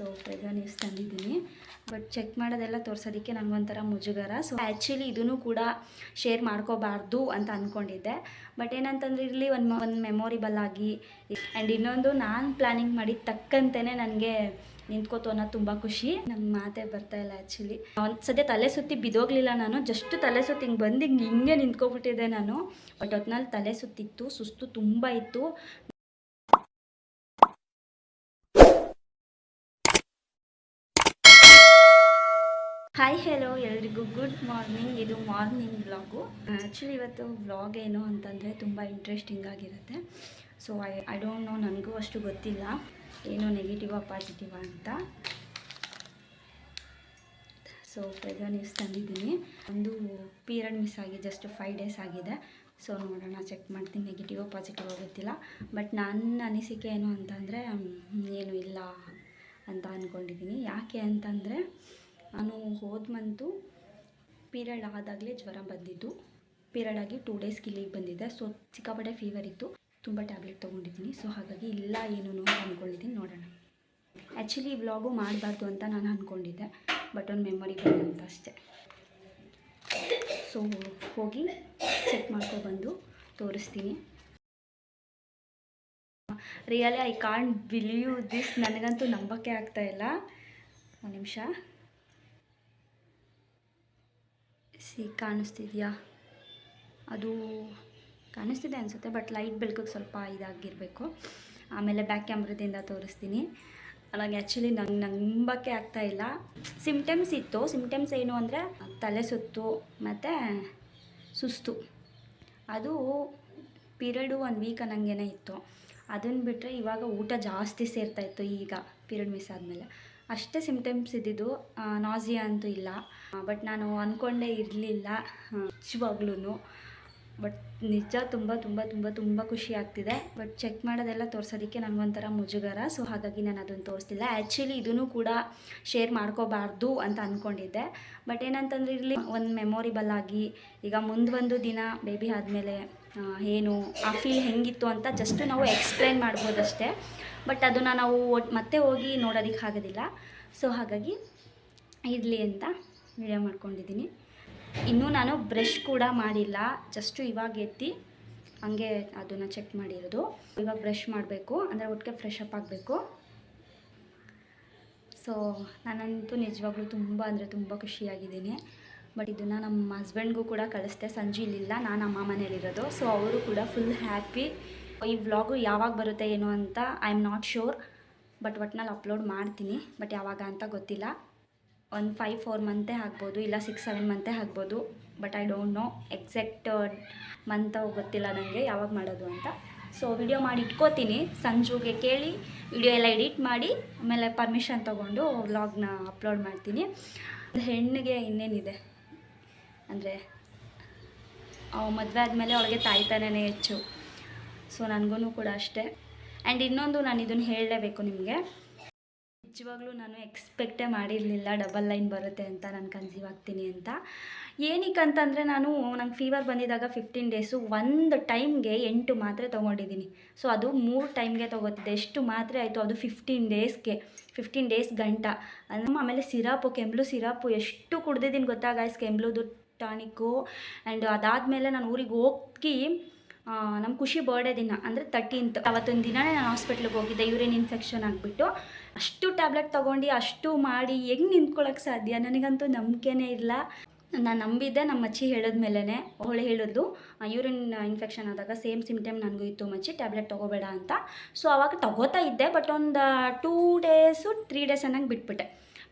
So ಬೇಗ news ತಂದಿದ್ದೀನಿ. But check ಮಾಡೋದೆಲ್ಲ ತೋರಿಸೋದಕ್ಕೆ ನನಗೊಂಥರ ಮುಜುಗರ. ಸೊ ಆ್ಯಕ್ಚುಲಿ ಇದೂ ಕೂಡ ಶೇರ್ ಮಾಡ್ಕೋಬಾರ್ದು ಅಂತ ಅಂದ್ಕೊಂಡಿದ್ದೆ ಬಟ್ ಏನಂತಂದ್ರೆ ಇರಲಿ ಒಂದು ಒಂದು ಮೆಮೊರಿಬಲ್ ಆಗಿ ಆ್ಯಂಡ್ ಇನ್ನೊಂದು ನಾನು ಪ್ಲ್ಯಾನಿಂಗ್ ಮಾಡಿದ ತಕ್ಕಂತೆಯೇ ನನಗೆ ನಿಂತ್ಕೋತು ಅನ್ನೋದು ತುಂಬ ಖುಷಿ. ನಮ್ಮ ಮಾತೇ ಬರ್ತಾ ಇಲ್ಲ ಆ್ಯಕ್ಚುಲಿ ಒಂದು ಸದ್ಯ ತಲೆ ಸುತ್ತಿ ಬಿದೋಗ್ಲಿಲ್ಲ ನಾನು. ಜಸ್ಟ್ ತಲೆ ಸುತ್ತಿ ಹಿಂಗೆ ಬಂದು ಹಿಂಗೆ ಹಿಂಗೆ ನಿಂತ್ಕೊಬಿಟ್ಟಿದ್ದೆ ನಾನು. ಬಟ್ ಹೊತ್ನಲ್ಲಿ ತಲೆ ಸುತ್ತಿತ್ತು, ಸುಸ್ತು ತುಂಬ ಇತ್ತು. ಹಾಯ್ ಹೆಲೋ ಎಲ್ರಿಗೂ ಗುಡ್ ಮಾರ್ನಿಂಗ್ ಇದು ಮಾರ್ನಿಂಗ್ ವ್ಲಾಗು ಆ್ಯಕ್ಚುಲಿ ಇವತ್ತು ವ್ಲಾಗ್ ಏನು ಅಂತಂದರೆ ತುಂಬ ಇಂಟ್ರೆಸ್ಟಿಂಗ್ ಆಗಿರುತ್ತೆ. So I I don't know ನನಗೂ ಅಷ್ಟು ಗೊತ್ತಿಲ್ಲ. ಏನು ನೆಗೆಟಿವಾ ಪಾಸಿಟಿವಾ ಅಂತ. ಸೊ ಬೇಗ ನ್ಯೂಸ್ ತಂದಿದ್ದೀನಿ. ಒಂದು ಪೀರಿಯಡ್ ಮಿಸ್ ಆಗಿ ಜಸ್ಟ್ ಫೈವ್ ಡೇಸ್ ಆಗಿದೆ. ಸೊ ನೋಡೋಣ ಚೆಕ್ ಮಾಡ್ತೀನಿ ನೆಗೆಟಿವ್ ಪಾಸಿಟಿವ್ ಗೊತ್ತಿಲ್ಲ. ಬಟ್ ನನ್ನ ಅನಿಸಿಕೆ ಏನು ಅಂತಂದರೆ ಏನು ಇಲ್ಲ ಅಂತ ಅಂದ್ಕೊಂಡಿದ್ದೀನಿ ಯಾಕೆ ಅಂತಂದರೆ ನಾನು ಹೋದ ಮಂತು ಪೀರಿಯಡ್ ಆದಾಗಲೇ ಜ್ವರ ಬಂದಿದ್ದು. ಪೀರಿಯಡ್ ಆಗಿ ಟೂ ಡೇಸ್ ಇಲ್ಲಿಗೆ ಬಂದಿದ್ದೆ ಸೊ ಸಿಕ್ಕಾಪಟ್ಟೆ ಫೀವರ್ ಇತ್ತು. ತುಂಬ ಟ್ಯಾಬ್ಲೆಟ್ ತೊಗೊಂಡಿದ್ದೀನಿ. ಸೊ ಹಾಗಾಗಿ ಇಲ್ಲ, ಏನು ಅಂದ್ಕೊಂಡಿದ್ದೀನಿ ನೋಡೋಣ. ಆ್ಯಕ್ಚುಲಿ ವ್ಲಾಗು ಮಾಡಬಾರ್ದು ಅಂತ ನಾನು ಅಂದ್ಕೊಂಡಿದ್ದೆ ಬಟ್ ಒಂದು ಮೆಮೊರಿ ಅಂತ ಅಷ್ಟೆ. ಸೊ ಹೋಗಿ ಚೆಕ್ ಮಾಡ್ಕೊಬಂದು ತೋರಿಸ್ತೀನಿ. Really I can't believe this ನನಗಂತೂ ನಂಬಕ್ಕೆ ಇಲ್ಲ. ಒಂದು ನಿಮಿಷ. ಸಿ, ಕಾಣಿಸ್ತಿದೆಯಾ? ಅದು ಕಾಣಿಸ್ತಿದೆ ಅನಿಸುತ್ತೆ, ಬಟ್ ಲೈಟ್ ಬೆಳಕಿಗೆ ಸ್ವಲ್ಪ ಇದಾಗಿರಬೇಕು. ಆಮೇಲೆ ಬ್ಯಾಕ್ ಕ್ಯಾಮ್ರದಿಂದ ತೋರಿಸ್ತೀನಿ. ನನಗೆ ಆ್ಯಕ್ಚುಲಿ ನಂಗೆ ನಂಬಕ್ಕೆ ಆಗ್ತಾ ಇಲ್ಲ. ಸಿಮ್ಟಮ್ಸ್ ಇತ್ತು. ಸಿಮ್ಟಮ್ಸ್ ಏನು ಅಂದರೆ ತಲೆ ಸುತ್ತು ಮತ್ತು ಸುಸ್ತು. ಅದು ಪೀರಿಯಡು ಒಂದು ವೀಕ್ ಅನ್ನಂಗೆ ಇತ್ತು. ಅದನ್ನು ಬಿಟ್ಟರೆ ಇವಾಗ ಊಟ ಜಾಸ್ತಿ ಸೇರ್ತಾಯಿತ್ತು ಈಗ, ಪಿರಿಯಡ್ ಮಿಸ್ ಆದಮೇಲೆ. ಅಷ್ಟೇ ಸಿಮ್ಟಮ್ಸ್ ಇದ್ದಿದ್ದು ನಾಝಿಯಾ ಅಂತೂ ಇಲ್ಲ. ಬಟ್ ನಾನು ಅಂದ್ಕೊಂಡೇ ಇರಲಿಲ್ಲ ನಿಜವಾಗ್ಲೂ ಬಟ್ ನಿಜ ತುಂಬ ತುಂಬ ತುಂಬ ತುಂಬ ಖುಷಿ ಆಗ್ತಿದೆ. ಬಟ್ ಚೆಕ್ ಮಾಡೋದೆಲ್ಲ ತೋರಿಸೋದಕ್ಕೆ ನನಗೊಂಥರ ಮುಜುಗರ. ಸೊ ಹಾಗಾಗಿ ನಾನು ಅದನ್ನು ತೋರಿಸ್ತಿಲ್ಲ. ಆ್ಯಕ್ಚುಲಿ ಇದನ್ನು ಕೂಡ ಶೇರ್ ಮಾಡ್ಕೋಬಾರ್ದು ಅಂತ ಅಂದ್ಕೊಂಡಿದ್ದೆ ಬಟ್ ಏನಂತಂದ್ರೆ ಇರಲಿ, ಒಂದು ಮೆಮೊರಿಬಲ್ ಆಗಿ, ಈಗ ಮುಂದೊಂದು ದಿನ ಬೇಬಿ ಆದಮೇಲೆ ಏನು, ಆ ಫೀಲ್ ಹೆಂಗಿತ್ತು ಅಂತ ಜಸ್ಟ್ ನಾವು ಎಕ್ಸ್ಪ್ಲೈನ್ ಮಾಡ್ಬೋದಷ್ಟೇ. ಬಟ್ ಅದನ್ನು ನಾವು ಮತ್ತೆ ಹೋಗಿ ನೋಡೋದಕ್ಕೆ ಆಗೋದಿಲ್ಲ. ಸೊ ಹಾಗಾಗಿ ಇರಲಿ ಅಂತ ವಿಡಿಯೋ ಮಾಡ್ಕೊಂಡಿದ್ದೀನಿ. ಇನ್ನೂ ನಾನು ಬ್ರಷ್ ಕೂಡ ಮಾಡಿಲ್ಲ. ಜಸ್ಟು ಇವಾಗ ಎತ್ತಿ ಹಂಗೆ ಅದನ್ನು ಚೆಕ್ ಮಾಡಿರೋದು. ಇವಾಗ ಬ್ರಷ್ ಮಾಡಬೇಕು. ಅಂದರೆ ಒಟ್ಟಿಗೆ ಫ್ರೆಶ್ ಅಪ್ ಆಗಬೇಕು. ಸೊ ನಾನಂತೂ ನಿಜವಾಗ್ಲೂ ತುಂಬ ಅಂದರೆ ತುಂಬ ಖುಷಿಯಾಗಿದ್ದೀನಿ. ಬಟ್ ಇದನ್ನು ನಮ್ಮ ಹಸ್ಬೆಂಡ್ಗೂ ಕೂಡ ಕಳಿಸ್ದೆ. ಸಂಜೆ ಇಲ್ಲಿಲ್ಲ, ನಾನು ಅಮ್ಮ ಮನೇಲಿರೋದು ಸೊ ಅವರು ಕೂಡ ಫುಲ್ ಹ್ಯಾಪಿ ಈ ವ್ಲಾಗು ಯಾವಾಗ ಬರುತ್ತೆ ಏನು ಅಂತ I am not sure but ಒಟ್ನಲ್ಲಿ ಅಪ್ಲೋಡ್ ಮಾಡ್ತೀನಿ. ಬಟ್ ಯಾವಾಗ ಅಂತ ಗೊತ್ತಿಲ್ಲ. ಒಂದು ಫೈವ್ ಫೋರ್ ಮಂತೇ ಆಗ್ಬೋದು, ಇಲ್ಲ ಸಿಕ್ಸ್ ಸೆವೆನ್ ಮಂತೇ ಆಗ್ಬೋದು. But I don't know exact month ಗೊತ್ತಿಲ್ಲ ನನಗೆ ಯಾವಾಗ ಮಾಡೋದು ಅಂತ. ಸೊ ವಿಡಿಯೋ ಮಾಡಿ ಇಟ್ಕೋತೀನಿ. ಸಂಜುಗೆ ಕೇಳಿ ವಿಡಿಯೋ ಎಲ್ಲ ಎಡಿಟ್ ಮಾಡಿ, ಆಮೇಲೆ ಪರ್ಮಿಷನ್ ತೊಗೊಂಡು ವ್ಲಾಗ್ನ ಅಪ್ಲೋಡ್ ಮಾಡ್ತೀನಿ. ಹೆಣ್ಣಿಗೆ ಇನ್ನೇನಿದೆ? ಅಂದರೆ ಮದುವೆ ಆದಮೇಲೆ ಅವಳಿಗೆ ತಾಯ್ತಾನೇ ಹೆಚ್ಚು. ಸೊ ನನಗೂ ಕೂಡ ಅಷ್ಟೇ. ಆ್ಯಂಡ್ ಇನ್ನೊಂದು ನಾನು ಇದನ್ನು ಹೇಳಲೇಬೇಕು ನಿಮಗೆ. ನಿಜವಾಗ್ಲೂ ನಾನು ಎಕ್ಸ್ಪೆಕ್ಟೇ ಮಾಡಿರಲಿಲ್ಲ ಡಬಲ್ ಲೈನ್ ಬರುತ್ತೆ ಅಂತ ನಾನು ಕನ್ಸೀವ್ ಆಗ್ತೀನಿ ಅಂತ. ಏನಕ್ಕೆ ಅಂತಂದರೆ ನಾನು ನಂಗೆ ಫೀವರ್ ಬಂದಿದ್ದಾಗ ಫಿಫ್ಟೀನ್ ಡೇಸು ಒಂದು ಟೈಮ್ಗೆ ಎಂಟು ಮಾತ್ರೆ ತೊಗೊಂಡಿದ್ದೀನಿ ಸೊ ಅದು ಮೂರು ಟೈಮ್ಗೆ ತೊಗೋತಿದ್ದೆ. ಎಷ್ಟು ಮಾತ್ರೆ ಆಯಿತು ಅದು ಫಿಫ್ಟೀನ್ ಡೇಸ್ಗೆ ಫಿಫ್ಟೀನ್ ಡೇಸ್ ಗಂಟ. ಆಮೇಲೆ ಸಿರಾಪು ಕೆಂಬ್ಲು ಸಿರಾಪು ಎಷ್ಟು ಕುಡ್ದಿದ್ದೀನಿ ಗೊತ್ತಾಗಾಯ್ಸ್ ಕೆಂಬ್ಲುದು ಟಾನಿಕ್ಕು ಆ್ಯಂಡ್ ಅದಾದಮೇಲೆ ನಾನು ಊರಿಗೆ ಹೋಗಿ ನಮ್ಮ ಖುಷಿ ಬರ್ಡೇ ದಿನ, ಅಂದರೆ ತರ್ಟೀನ್ತ್ ಅವತ್ತೊಂದು ದಿನನೇ ನಾನು ಹಾಸ್ಪಿಟ್ಲಿಗೆ ಹೋಗಿದ್ದೆ ಯೂರಿನ್ ಇನ್ಫೆಕ್ಷನ್ ಆಗಿಬಿಟ್ಟು. ಅಷ್ಟು ಟ್ಯಾಬ್ಲೆಟ್ ತೊಗೊಂಡು, ಅಷ್ಟು ಮಾಡಿ, ಹೆಂಗೆ ನಿಂತ್ಕೊಳ್ಳೋಕೆ ಸಾಧ್ಯ? ನನಗಂತೂ ನಂಬಿಕೆನೇ ಇಲ್ಲ. ನಾನು ನಂಬಿದ್ದೆ ನಮ್ಮ ಮಚ್ಚಿ ಮೇಲೇ ಅವಳು ಹೇಳಿದ್ಲು ಯೂರಿನ್ ಇನ್ಫೆಕ್ಷನ್ ಆದಾಗ ಸೇಮ್ ಸಿಮ್ಟಮ್ ನನಗೂ ಇತ್ತು ಮಚ್ಚಿ ಟ್ಯಾಬ್ಲೆಟ್ ತೊಗೋಬೇಡ ಅಂತ. ಸೊ ಅವಾಗ ತೊಗೋತಾ ಇದ್ದೆ ಬಟ್ ಒಂದು ಟೂ ಡೇಸು ತ್ರೀ ಡೇಸ್ ಅನ್ನಂಗೆ ಬಿಟ್ಬಿಟ್ಟೆ.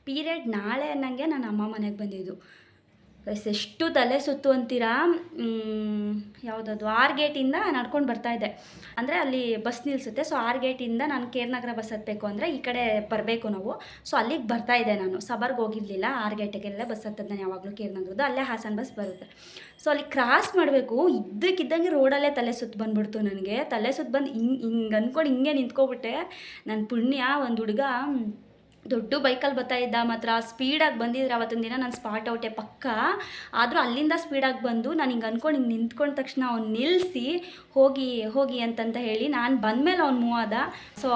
ಪೀರಿಯಡ್ ನಾಳೆ ಅನ್ನಂಗೆ ನಾನು ಅಮ್ಮ ಮನೆಗೆ ಬಂದಿದ್ದು. ಗೈಸ್, ಎಷ್ಟು ತಲೆ ಸುತ್ತು ಅಂತೀರಾ? ಯಾವುದದು? ಆರ್ ಗೇಟಿಂದ ನಡ್ಕೊಂಡು ಬರ್ತಾ ಇದ್ದೆ ಅಂದರೆ ಅಲ್ಲಿ ಬಸ್ ನಿಲ್ಲಿಸುತ್ತೆ ಸೊ ಆರ್ ಗೇಟಿಂದ ನಾನು ಕೇರ್ನಗರ ಬಸ್ ಹತ್ತಬೇಕು ಅಂದರೆ ಈ ಕಡೆ ಬರಬೇಕು ನಾವು. ಸೊ ಅಲ್ಲಿಗೆ ಬರ್ತಾ ಇದ್ದೆ ನಾನು. ಸಬರ್ಗೆ ಹೋಗಿರಲಿಲ್ಲ. ಆರ್ ಗೇಟಿಗೆಲ್ಲ ಬಸ್ ಹತ್ತದ್ದು ನಾನು ಯಾವಾಗಲೂ ಕೇರ್ನಗರದ್ದು. ಅಲ್ಲೇ ಹಾಸನ ಬಸ್ ಬರುತ್ತೆ. ಸೊ ಅಲ್ಲಿ ಕ್ರಾಸ್ ಮಾಡಬೇಕು. ಇದ್ದಕ್ಕಿದ್ದಂಗೆ ರೋಡಲ್ಲೇ ತಲೆ ಸುತ್ತು ಬಂದ್ಬಿಡ್ತು ನನಗೆ. ತಲೆ ಸುತ್ತು ಬಂದು ಹಿಂಗೆ ಹಿಂಗೆ ಅಂದ್ಕೊಂಡು ಹಿಂಗೆ ನಿಂತ್ಕೊಬಿಟ್ಟೆ. ನನ್ನ ಪುಣ್ಯ, ಒಂದು ಹುಡುಗ ದೊಡ್ಡ ಬೈಕಲ್ಲಿ ಬರ್ತಾ ಇದ್ದ ಮಾತ್ರ ಸ್ಪೀಡಾಗಿ ಬಂದಿದ್ರೆ ಅವತ್ತಿನ ದಿನ ನಾನು ಸ್ಪಾಟ್ ಔಟೆ ಪಕ್ಕ. ಆದರೂ ಅಲ್ಲಿಂದ ಸ್ಪೀಡಾಗಿ ಬಂದು ನಾನು ಹಿಂಗೆ ಅಂದ್ಕೊಂಡು ಹಿಂಗೆ ನಿಂತ್ಕೊಂಡ ತಕ್ಷಣ ಅವ್ನು ನಿಲ್ಲಿಸಿ ಹೋಗಿ ಹೋಗಿ ಅಂತಂತ ಹೇಳಿ ನಾನು ಬಂದಮೇಲೆ ಅವ್ನು ಮೂವ್ ಆದ. ಸೊ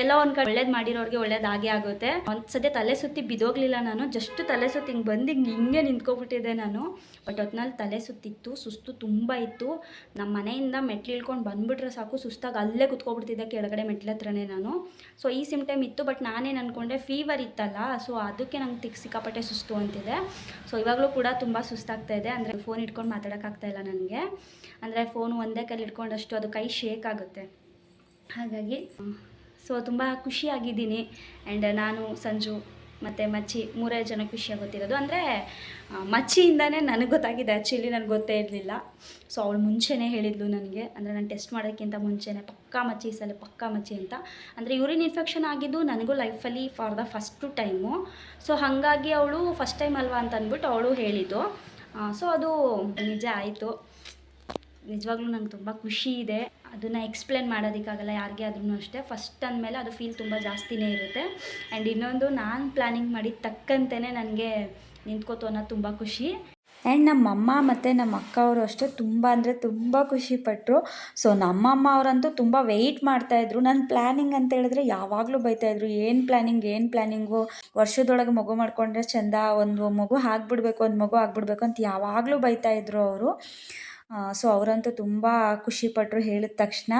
ಎಲ್ಲೋ ಒಂದು ಕಡೆ ಒಳ್ಳೇದು ಮಾಡಿರೋರಿಗೆ ಒಳ್ಳೇದಾಗೆ ಆಗುತ್ತೆ. ಒಂದು ಸದ್ಯ ತಲೆ ಸುತ್ತಿ ಬಿದೋಗ್ಲಿಲ್ಲ ನಾನು ಜಸ್ಟ್ ತಲೆ ಸುತ್ತಿ ಹಿಂಗೆ ಬಂದು ಹಿಂಗೆ ಹಿಂಗೆ ನಾನು. ಬಟ್ ಹೊತ್ನಲ್ಲಿ ತಲೆ ಸುತ್ತಿತ್ತು, ಸುಸ್ತು ತುಂಬ ಇತ್ತು. ನಮ್ಮ ಮನೆಯಿಂದ ಮೆಟ್ಲು ಇಳ್ಕೊಂಡು ಬಂದುಬಿಟ್ರೆ ಸಾಕು, ಸುಸ್ತಾಗಿ ಅಲ್ಲೇ ಕುತ್ಕೊಬಿಡ್ತಿದ್ದೆ ಕೆಳಗಡೆ ಮೆಟ್ಲ ಹತ್ರನೇ ನಾನು. ಸೊ ಈ ಸಿಮ್ಟಮ್ ಇತ್ತು ಬಟ್ ನಾನೇನು ಅನ್ಕೊಂಡೆ ಫೀವರ್ ಇತ್ತಲ್ಲ ಸೊ ಅದಕ್ಕೆ ನಂಗೆ ತಿಕ್ ಸಿಕ್ಕಾಪಟ್ಟೆ ಸುಸ್ತು ಅಂತಿದೆ. ಸೊ ಇವಾಗಲೂ ಕೂಡ ತುಂಬ ಸುಸ್ತಾಗ್ತಾ ಇದೆ, ಅಂದರೆ ಫೋನ್ ಇಟ್ಕೊಂಡು ಮಾತಾಡೋಕ್ಕಾಗ್ತಾ ಇಲ್ಲ ನನಗೆ. ಅಂದರೆ ಫೋನ್ ಒಂದೇ ಕೈಲಿ ಇಟ್ಕೊಂಡಷ್ಟು ಅದು ಕೈ ಶೇಕ್ ಆಗುತ್ತೆ. ಹಾಗಾಗಿ ಸೊ ತುಂಬ ಖುಷಿಯಾಗಿದ್ದೀನಿ. ಆ್ಯಂಡ್ ನಾನು, ಸಂಜು ಮತ್ತು ಮಚ್ಚಿ ಮೂರೇ ಜನ ಖುಷಿಯಾಗುತ್ತಿರೋದು ಅಂದರೆ ಮಚ್ಚಿಯಿಂದನೇ ನನಗೆ ಗೊತ್ತಾಗಿದೆ. ಆ್ಯಕ್ಚುಲಿ ನನಗೆ ಗೊತ್ತೇ ಇರಲಿಲ್ಲ. ಸೊ ಅವಳು ಮುಂಚೆನೇ ಹೇಳಿದ್ಲು ನನಗೆ. ಅಂದರೆ ನಾನು ಟೆಸ್ಟ್ ಮಾಡೋಕ್ಕಿಂತ ಮುಂಚೆನೇ ಪಕ್ಕಾ ಮಚ್ಚಿ ಸಲ ಪಕ್ಕಾ ಮಚ್ಚಿ ಅಂತ. ಅಂದರೆ ಯೂರಿನ್ ಇನ್ಫೆಕ್ಷನ್ ಆಗಿದ್ದು ನನಗೂ ಲೈಫಲ್ಲಿ for the first time so ಹಾಗಾಗಿ ಅವಳು ಫಸ್ಟ್ ಟೈಮ್ ಅಲ್ವಾ ಅಂತ ಅಂದ್ಬಿಟ್ಟು ಅವಳು ಹೇಳಿದ್ದು. ಸೊ ಅದು ನಿಜ ಆಯಿತು. ನಿಜವಾಗ್ಲೂ ನಂಗೆ ತುಂಬ ಖುಷಿ ಇದೆ. ಅದನ್ನು ಎಕ್ಸ್ಪ್ಲೇನ್ ಮಾಡೋದಕ್ಕಾಗಲ್ಲ, ಯಾರಿಗೆ ಆದ್ರೂ ಅಷ್ಟೇ. ಫಸ್ಟ್ ಅಂದಮೇಲೆ ಅದು ಫೀಲ್ ತುಂಬ ಜಾಸ್ತಿನೇ ಇರುತ್ತೆ. ಆ್ಯಂಡ್ ಇನ್ನೊಂದು ನಾನು ಪ್ಲ್ಯಾನಿಂಗ್ ಮಾಡಿದ ತಕ್ಕಂತೆಯೇ ನನಗೆ ನಿಂತ್ಕೋತು ಅನ್ನೋದು ತುಂಬ ಖುಷಿ. ಆ್ಯಂಡ್ ನಮ್ಮಮ್ಮ ಮತ್ತು ನಮ್ಮ ಅಕ್ಕ ಅವರು ಅಷ್ಟೇ ತುಂಬ ಅಂದರೆ ತುಂಬ ಖುಷಿಪಟ್ಟರು ಸೊ ನಮ್ಮಮ್ಮ ಅವರಂತೂ ತುಂಬ ವೆಯ್ಟ್ ಮಾಡ್ತಾಯಿದ್ರು ನನ್ನ ಪ್ಲ್ಯಾನಿಂಗ್ ಅಂತ ಹೇಳಿದ್ರೆ ಯಾವಾಗಲೂ ಬೈತಾಯಿದ್ರು ಏನು ಪ್ಲ್ಯಾನಿಂಗ್ ಏನು ಪ್ಲ್ಯಾನಿಂಗು ವರ್ಷದೊಳಗೆ ಮಗು ಮಾಡ್ಕೊಂಡ್ರೆ ಚೆಂದ, ಒಂದು ಮಗು ಆಗ್ಬಿಡ್ಬೇಕು, ಒಂದು ಮಗು ಆಗ್ಬಿಡ್ಬೇಕು ಅಂತ ಯಾವಾಗಲೂ ಬೈತಾಯಿದ್ರು ಅವರು. ಸೊ ಅವರಂತೂ ತುಂಬ ಖುಷಿಪಟ್ಟರು ಹೇಳಿದ ತಕ್ಷಣ.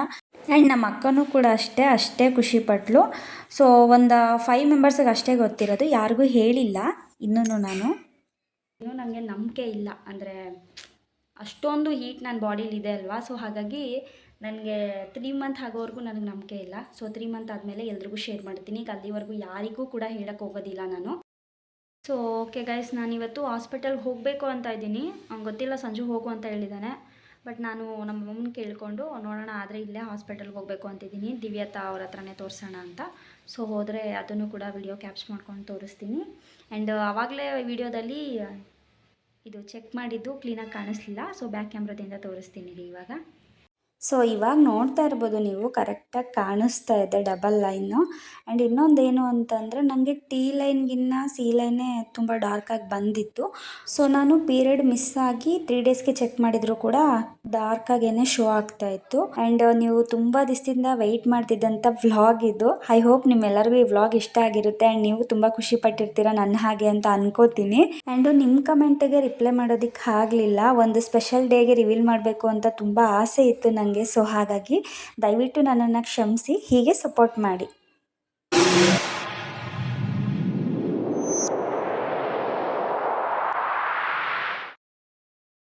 ಆ್ಯಂಡ್ ನಮ್ಮ ಅಕ್ಕನೂ ಕೂಡ ಅಷ್ಟೇ ಅಷ್ಟೇ ಖುಷಿಪಟ್ಲು. ಸೊ ಒಂದು ಫೈವ್ ಮೆಂಬರ್ಸಿಗೆ ಅಷ್ಟೇ ಗೊತ್ತಿರೋದು, ಯಾರಿಗೂ ಹೇಳಿಲ್ಲ ಇನ್ನೂ ನಾನು. ಇನ್ನೂ ನನಗೆ ನಂಬಿಕೆ ಇಲ್ಲ, ಅಂದರೆ ಅಷ್ಟೊಂದು ಹೀಟ್ ನನ್ನ ಬಾಡೀಲಿ ಇದೆ ಅಲ್ವಾ? ಸೊ ಹಾಗಾಗಿ ನನಗೆ ತ್ರೀ ಮಂತ್ ಆಗೋವರೆಗೂ ನನಗೆ ನಂಬಿಕೆ ಇಲ್ಲ. ಸೊ ತ್ರೀ ಮಂತ್ ಆದಮೇಲೆ ಎಲ್ರಿಗೂ ಶೇರ್ ಮಾಡ್ತೀನಿ. ಈಗ ಅಲ್ಲಿವರೆಗೂ ಯಾರಿಗೂ ಕೂಡ ಹೇಳಕ್ಕೆ ಹೋಗೋದಿಲ್ಲ ನಾನು. ಸೊ ಓಕೆ ಗೈಸ್ ನಾನಿವತ್ತು ಹಾಸ್ಪಿಟಲ್ಗೆ ಹೋಗಬೇಕು ಅಂತ ಇದ್ದೀನಿ. ಅವ್ನು ಗೊತ್ತಿಲ್ಲ, ಸಂಜು ಹೋಗು ಅಂತ ಹೇಳಿದ್ದಾನೆ ಬಟ್ ನಾನು ನಮ್ಮ ಅಮ್ಮನ ಕೇಳಿಕೊಂಡು, ನೋಡೋಣ, ಆದರೆ ಇಲ್ಲೇ ಹಾಸ್ಪಿಟಲ್ಗೆ ಹೋಗಬೇಕು ಅಂತಿದ್ದೀನಿ ದಿವ್ಯತಾ ಅವ್ರ ಹತ್ರನೇ ತೋರಿಸೋಣ ಅಂತ. ಸೊ ಹೋದರೆ ಅದನ್ನು ಕೂಡ ವಿಡಿಯೋ ಕ್ಯಾಪ್ಸ್ ಮಾಡ್ಕೊಂಡು ತೋರಿಸ್ತೀನಿ. ಆ್ಯಂಡ್ ಆವಾಗಲೇ ವಿಡಿಯೋದಲ್ಲಿ ಇದು ಚೆಕ್ ಮಾಡಿದ್ದು ಕ್ಲೀನಾಗಿ ಕಾಣಿಸ್ಲಿಲ್ಲ. ಸೊ ಬ್ಯಾಕ್ ಕ್ಯಾಮ್ರಾದಿಂದ ತೋರಿಸ್ತೀನಿ ಇವಾಗ. ಸೊ ಇವಾಗ ನೋಡ್ತಾ ಇರ್ಬೋದು ನೀವು ಕರೆಕ್ಟಾಗಿ ಕಾಣಿಸ್ತಾ ಇದೆ ಡಬಲ್ ಲೈನು ಆ್ಯಂಡ್ ಇನ್ನೊಂದೇನು ಅಂತಂದರೆ ನನಗೆ ಟಿ ಲೈನ್ಗಿನ್ನ ಸಿ ಲೈನೇ ತುಂಬ ಡಾರ್ಕಾಗಿ ಬಂದಿತ್ತು. ಸೊ ನಾನು ಪೀರಿಯಡ್ ಮಿಸ್ ಆಗಿ ತ್ರೀ ಡೇಸ್ಗೆ ಚೆಕ್ ಮಾಡಿದರೂ ಕೂಡ ಡಾರ್ಕಾಗೇನೆ ಶೋ ಆಗ್ತಾ ಇತ್ತು. ಅಂಡ್ ನೀವು ತುಂಬಾ ದಿವಸದಿಂದ ವೆಯ್ಟ್ ಮಾಡ್ತಿದ್ದಂತ ವ್ಲಾಗ್ ಇದು. ಐ ಹೋಪ್ ನಿಮ್ಮೆಲ್ಲರಿಗೂ ಈ ವ್ಲಾಗ್ ಇಷ್ಟ ಆಗಿರುತ್ತೆ ಅಂಡ್ ನೀವು ತುಂಬಾ ಖುಷಿ ಪಟ್ಟಿರ್ತೀರ ನನ್ನ ಹಾಗೆ ಅಂತ ಅನ್ಕೋತೀನಿ. ಆ್ಯಂಡ್ ನಿಮ್ಮ ಕಮೆಂಟಿಗೆ ರಿಪ್ಲೈ ಮಾಡೋದಿಕ್ ಆಗ್ಲಿಲ್ಲ. ಒಂದು ಸ್ಪೆಷಲ್ ಡೇಗೆ ರಿವೀಲ್ ಮಾಡಬೇಕು ಅಂತ ತುಂಬಾ ಆಸೆ ಇತ್ತು ನನಗೆ ಸೊ ಹಾಗಾಗಿ ದಯವಿಟ್ಟು ನನ್ನನ್ನು ಕ್ಷಮಿಸಿ, ಹೀಗೆ ಸಪೋರ್ಟ್ ಮಾಡಿ.